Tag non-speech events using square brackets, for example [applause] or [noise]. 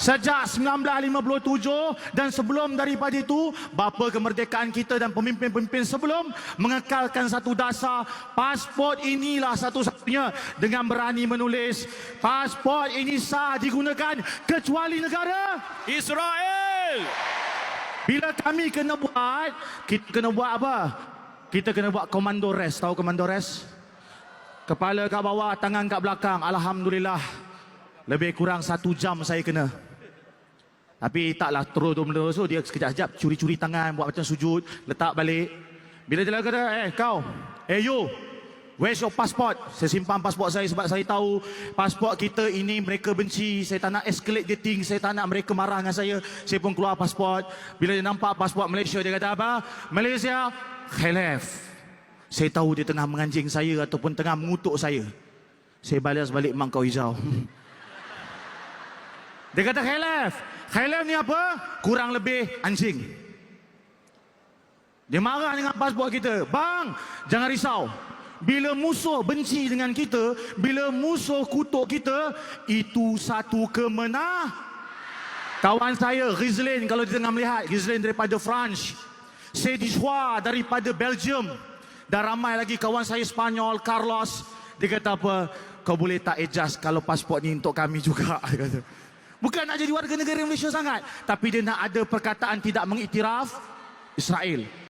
Sejak 1957 dan sebelum daripada itu, bapa kemerdekaan kita dan pemimpin-pemimpin sebelum mengekalkan satu dasar pasport inilah satu-satunya dengan berani menulis pasport ini sah digunakan kecuali negara Israel. bila kami kena buat, kita kena buat apa? Kita kena buat komando rest. Tahu komando rest? Kepala kat bawah, tangan kat belakang. Alhamdulillah. Lebih kurang satu jam saya kena. Tapi taklah terus terus menerus tu dia sekejap-sekejap curi-curi tangan buat macam sujud, letak balik. Bila dia kata, "Eh kau, eh you, where's your passport?" Saya simpan pasport saya sebab saya tahu pasport kita ini mereka benci. Saya tak nak escalate the thing, saya tak nak mereka marah dengan saya. Saya pun keluar pasport. Bila dia nampak pasport Malaysia dia kata apa? Malaysia khilaf. Saya tahu dia tengah menganjing saya ataupun tengah mengutuk saya. Saya balas balik mangkau hijau. [laughs] Dia kata khilaf. Khilaf ni apa? Kurang lebih anjing. Dia marah dengan pasport kita. Bang, jangan risau. Bila musuh benci dengan kita, bila musuh kutuk kita, itu satu kemenang. Kawan saya, Rizlin, kalau dia tengah melihat, Rizlin daripada France. Sedishwa daripada Belgium. Dan ramai lagi kawan saya Spanyol, Carlos. Dia kata apa? Kau boleh tak adjust kalau pasport ni untuk kami juga. [laughs] Dia kata. Bukan nak jadi warga negara Malaysia sangat. Tapi dia nak ada perkataan tidak mengiktiraf Israel.